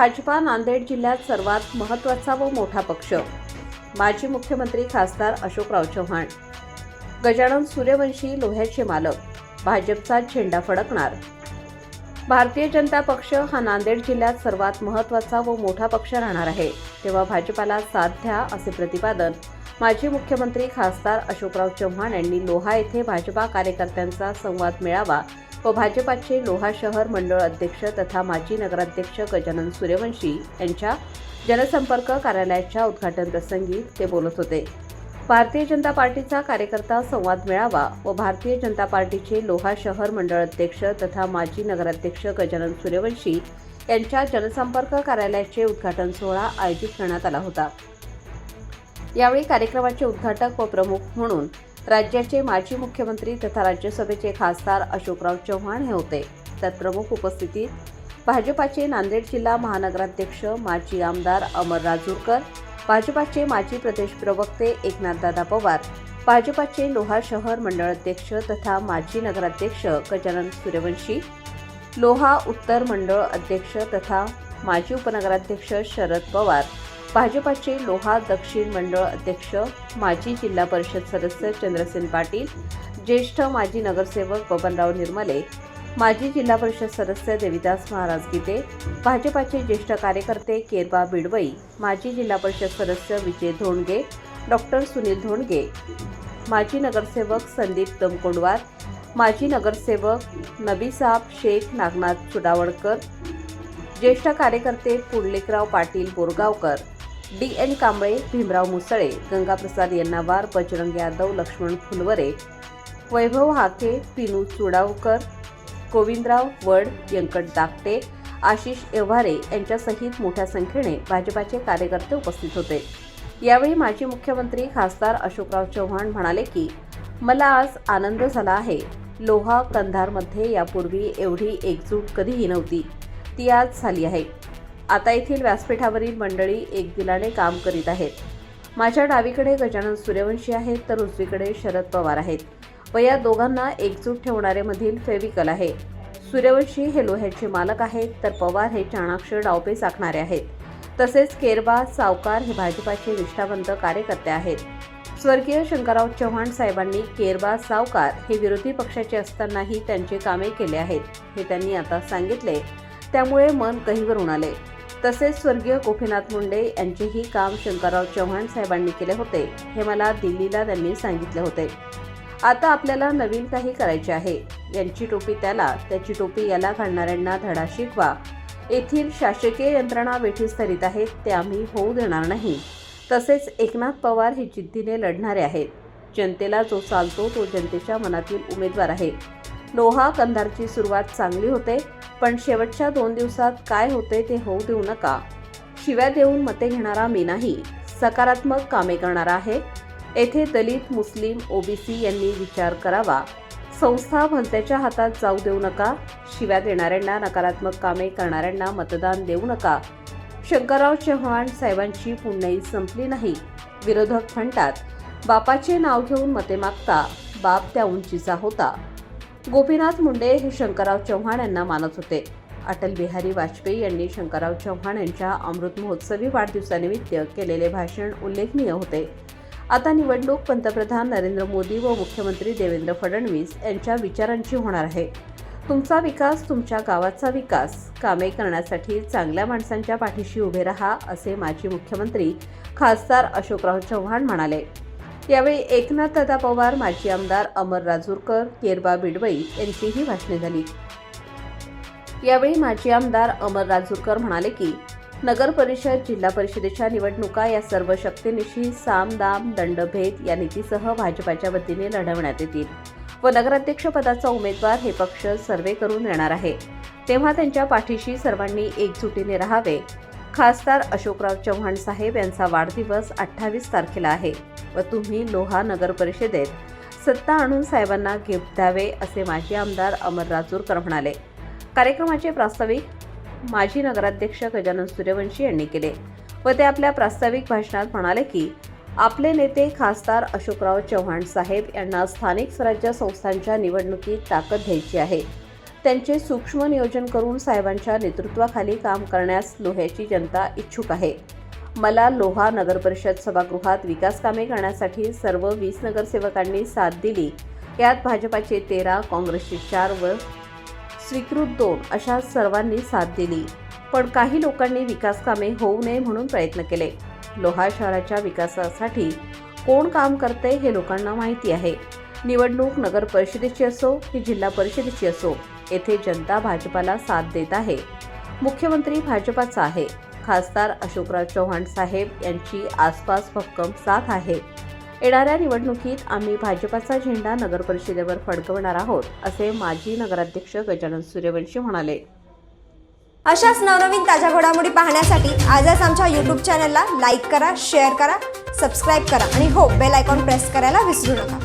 भाजपा नांदेड जिल्ह्यात सर्वात महत्त्वाचा व मोठा पक्ष. माजी मुख्यमंत्री खासदार अशोकराव चव्हाण. गजानन सूर्यवंशी लोह्याचे मालक. भाजपचा झेंडा फडकणार. भारतीय जनता पक्ष हा नांदेड जिल्ह्यात सर्वात महत्त्वाचा व मोठा पक्ष राहणार आहे. तेव्हा भाजपाला साथ द्या असे प्रतिपादन माजी मुख्यमंत्री खासदार अशोकराव चव्हाण यांनी लोहा येथे भाजपा कार्यकर्त्यांचा संवाद मेळावा व भाजपाचे लोहा शहर मंडळ अध्यक्ष तथा माजी नगराध्यक्ष गजानन सूर्यवंशी यांच्या जनसंपर्क कार्यालयाच्या उद्घाटन प्रसंगी ते बोलत होते. भारतीय जनता पार्टीचा कार्यकर्ता संवाद मेळावा व भारतीय जनता पार्टीचे लोहा शहर मंडळ अध्यक्ष तथा माजी नगराध्यक्ष गजानन सूर्यवंशी यांच्या जनसंपर्क कार्यालयाचे उद्घाटन सोहळा आयोजित करण्यात आला होता. यावेळी कार्यक्रमाचे उद्घाटक व प्रमुख म्हणून राज्याचे माजी मुख्यमंत्री तथा राज्यसभेचे खासदार अशोकराव चव्हाण हे होते. त्यात प्रमुख उपस्थितीत भाजपाचे नांदेड जिल्हा महानगराध्यक्ष माजी आमदार अमर राजूरकर भाजपाचे माजी प्रदेश प्रवक्ते एकनाथदादा पवार भाजपाचे लोहा शहर मंडळ अध्यक्ष तथा माजी नगराध्यक्ष गजानन सूर्यवंशी लोहा उत्तर मंडळ अध्यक्ष तथा माजी उपनगराध्यक्ष शरद पवार भाजपाचे लोहा दक्षिण मंडळ अध्यक्ष माजी जिल्हा परिषद सदस्य चंद्रसेन पाटील ज्येष्ठ माजी नगरसेवक बबनराव निर्मले माजी जिल्हा परिषद सदस्य देविदास महाराज गीते भाजपाचे ज्येष्ठ कार्यकर्ते केरबा बिडवई माजी जिल्हा परिषद सदस्य विजय धोंडगे डॉक्टर सुनील धोंडगे माजी नगरसेवक संदीप दमकोंडवार माजी नगरसेवक नबीसाब शेख नागनाथ चुडावडकर ज्येष्ठ कार्यकर्ते पुंडलिकराव पाटील बोरगावकर डी एन कांबळे भीमराव मुसळे गंगाप्रसाद यन्नावार बजरंग यादव लक्ष्मण फुलवरे वैभव हाके पिनू चुडावकर गोविंदराव वड व्यंकट दाकटे आशिष एव्हारे यांच्यासहित मोठ्या संख्येने भाजपाचे कार्यकर्ते उपस्थित होते. यावेळी माजी मुख्यमंत्री खासदार अशोकराव चव्हाण म्हणाले की मला आज आनंद झाला आहे. लोहा कंधारमध्ये यापूर्वी एवढी एकजूट कधीही नव्हती. ती आज झाली आहे. आता येथील व्यासपीठावरील मंडळी एक दिलाने काम करीत आहेत. माझ्या डावीकडे गजानन सूर्यवंशी आहेत तर उजवीकडे शरद पवार आहेत. व या दोघांना एकजूट ठेवणारे मधील फेविकल आहे. सूर्यवंशी हे लोह्याचे मालक आहेत तर पवार हे चाणाक्ष डावपे चाकणारे आहेत. तसेच केरबा सावकार हे भाजपाचे निष्ठावंत कार्यकर्ते आहेत. स्वर्गीय शंकरराव चव्हाण साहेबांनी केरबा सावकार हे विरोधी पक्षाचे असतानाही त्यांचे कामे केले आहेत हे त्यांनी आता सांगितले. त्यामुळे मन कहीवरून आले. तसेच स्वर्गीय गोपीनाथ मुंडे यांचेही काम शंकरराव चव्हाण साहेबांनी केले होते हे मला दिल्लीला त्यांनी सांगितले होते. आता आपल्याला नवीन काही करायचे आहे. यांची टोपी त्याला त्याची टोपी याला घालणाऱ्यांना धडा शिकवा. येथील शासकीय यंत्रणा वेठीस धरीत आहेत ते आम्ही होऊ देणार नाही. तसेच एकनाथ पवार हे जिद्दीने लढणारे आहेत. जनतेला जो चालतो तो जनतेच्या मनातील उमेदवार आहे. लोहा कंधारची सुरुवात चांगली होते पण शेवटच्या दोन दिवसात काय होते ते होऊ देऊ नका. शिव्या देऊन मते घेणारा मी नाही सकारात्मक कामे करणारा आहे. येथे दलित मुस्लिम ओबीसी यांनी विचार करावा. संस्था भलत्याच्या हातात जाऊ देऊ नका. शिव्या देणाऱ्यांना नकारात्मक कामे करणाऱ्यांना मतदान देऊ नका. शंकरराव चव्हाण साहेबांची पुण्याई संपली नाही विरोधक म्हणतात बापाचे नाव घेऊन मते मागता बाप त्या उंचीचा होता. गोपीनाथ मुंडे हे शंकरराव चव्हाण यांना मानत होते. अटल बिहारी वाजपेयी यांनी शंकरराव चव्हाण यांच्या अमृत महोत्सवी वाढदिवसानिमित्त केलेले भाषण उल्लेखनीय होते. आता निवडणूक पंतप्रधान नरेंद्र मोदी व मुख्यमंत्री देवेंद्र फडणवीस यांच्या विचारांची होणार आहे. तुमचा विकास तुमच्या गावाचा विकास कामे करण्यासाठी चांगल्या माणसांच्या पाठीशी उभे राहा असे माजी मुख्यमंत्री खासदार अशोकराव चव्हाण म्हणाले. यावेळी एकनाथ दादा पवार माजी आमदार अमर राजूरकर केरबा बिडवई यांचीही भाषणे झाली. यावेळी माजी आमदार अमर राजूरकर म्हणाले की नगर परिषद जिल्हा परिषदेच्या निवडणुका या सर्व शक्तीनिशी साम दाम दंडभेद या नीतीसह भाजपाच्या वतीने लढवण्यात येतील व नगराध्यक्षपदाचा उमेदवार हे पक्ष सर्वे करून येणार आहे. तेव्हा त्यांच्या पाठीशी सर्वांनी एकजुटीने राहावे खासदार अशोकराव चव्हाण साहेब यांचा वाढदिवस अठ्ठावीस तारखेला आहे व तुम्ही लोहा नगर परिषदेत सत्ता आणून साहेबांना गिफ्ट द्यावे असे माजी आमदार अमर राजूरकर म्हणाले. कार्यक्रमाचे प्रास्ताविक माजी नगराध्यक्ष गजानन सूर्यवंशी यांनी केले व ते आपल्या प्रास्ताविक भाषणात म्हणाले की आपले नेते खासदार अशोकराव चव्हाण साहेब यांना स्थानिक स्वराज्य संस्थांच्या निवडणुकीत ताकद द्यायची आहे. त्यांचे सूक्ष्म नियोजन करून साहेबांच्या नेतृत्वाखाली काम करण्यास लोह्याची जनता इच्छुक आहे. मला लोहा नगरपरिषद सभागृहात विकास कामे करण्यासाठी सर्व वीस नगरसेवकांनी साथ दिली. यात भाजपाचे तेरा काँग्रेसचे चार व स्वीकृत दोन अशा सर्वांनी साथ दिली. पण काही लोकांनी विकास कामे होऊ नये म्हणून प्रयत्न केले. लोहा शहराच्या विकासासाठी कोण काम करते हे लोकांना माहिती आहे. निवडणूक नगर परिषदेची असो की जिल्हा परिषदेची असो येथे जनता भाजपाला साथ देत आहे. मुख्यमंत्री भाजपाचा आहे. खासदार अशोकराव चव्हाण साहेब यांची आसपास भक्कम साथ आहे. येणाऱ्या निवडणुकीत आम्ही भाजपाचा झेंडा नगर परिषदेवर फडकवणार आहोत असे माजी नगराध्यक्ष गजानन सूर्यवंशी म्हणाले. अशाच नवनवीन ताज्या घडामोडी पाहण्यासाठी आजच आमच्या यूट्यूब चॅनलला लाईक करा शेअर करा सबस्क्राईब करा आणि हो बेल आयकॉन प्रेस करायला विसरू नका.